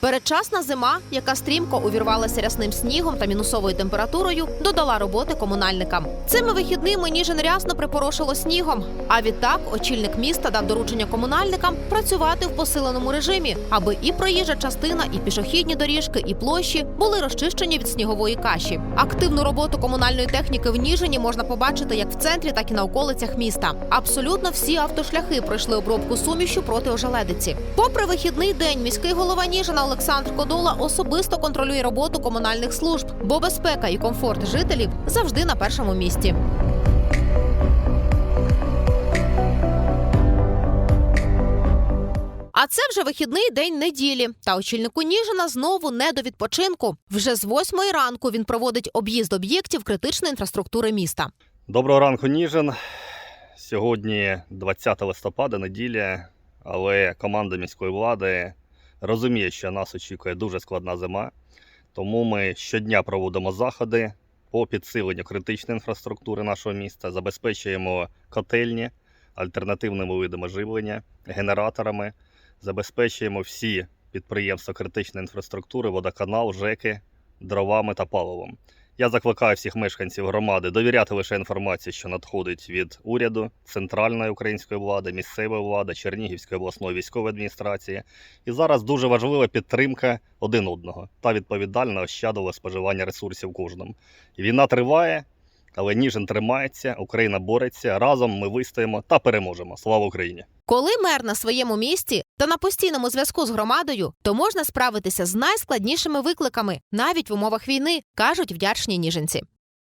Передчасна зима, яка стрімко увірвалася рясним снігом та мінусовою температурою, додала роботи комунальникам. Цими вихідними Ніжин рясно припорошило снігом. А відтак очільник міста дав доручення комунальникам працювати в посиленому режимі, аби і проїжджа частина, і пішохідні доріжки, і площі були розчищені від снігової каші. Активну роботу комунальної техніки в Ніжині можна побачити як в центрі, так і на околицях міста. Абсолютно всі автошляхи пройшли обробку сумішю проти ожеледиці. Попри вихідний день, міський голова Ніжина Олександр Кодола особисто контролює роботу комунальних служб, бо безпека і комфорт жителів завжди на першому місці. А це вже вихідний день неділі. Та очільнику Ніжина знову не до відпочинку. Вже з восьмої ранку він проводить об'їзд об'єктів критичної інфраструктури міста. Доброго ранку, Ніжин. Сьогодні 20 листопада, неділя, але команда міської влади розуміє, що нас очікує дуже складна зима. Тому ми щодня проводимо заходи по підсиленню критичної інфраструктури нашого міста, забезпечуємо котельні альтернативними видами живлення, генераторами, забезпечуємо всі підприємства критичної інфраструктури, водоканал, ЖЕКи, дровами та паливом. Я закликаю всіх мешканців громади довіряти лише інформації, що надходить від уряду, центральної української влади, місцевої влади, Чернігівської обласної військової адміністрації. І зараз дуже важлива підтримка один одного та відповідальне ощадове споживання ресурсів кожному. Війна триває, але Ніжин тримається, Україна бореться. Разом ми вистоїмо та переможемо. Слава Україні! Коли мер на своєму місці та на постійному зв'язку з громадою, то можна справитися з найскладнішими викликами навіть в умовах війни, кажуть вдячні ніженці.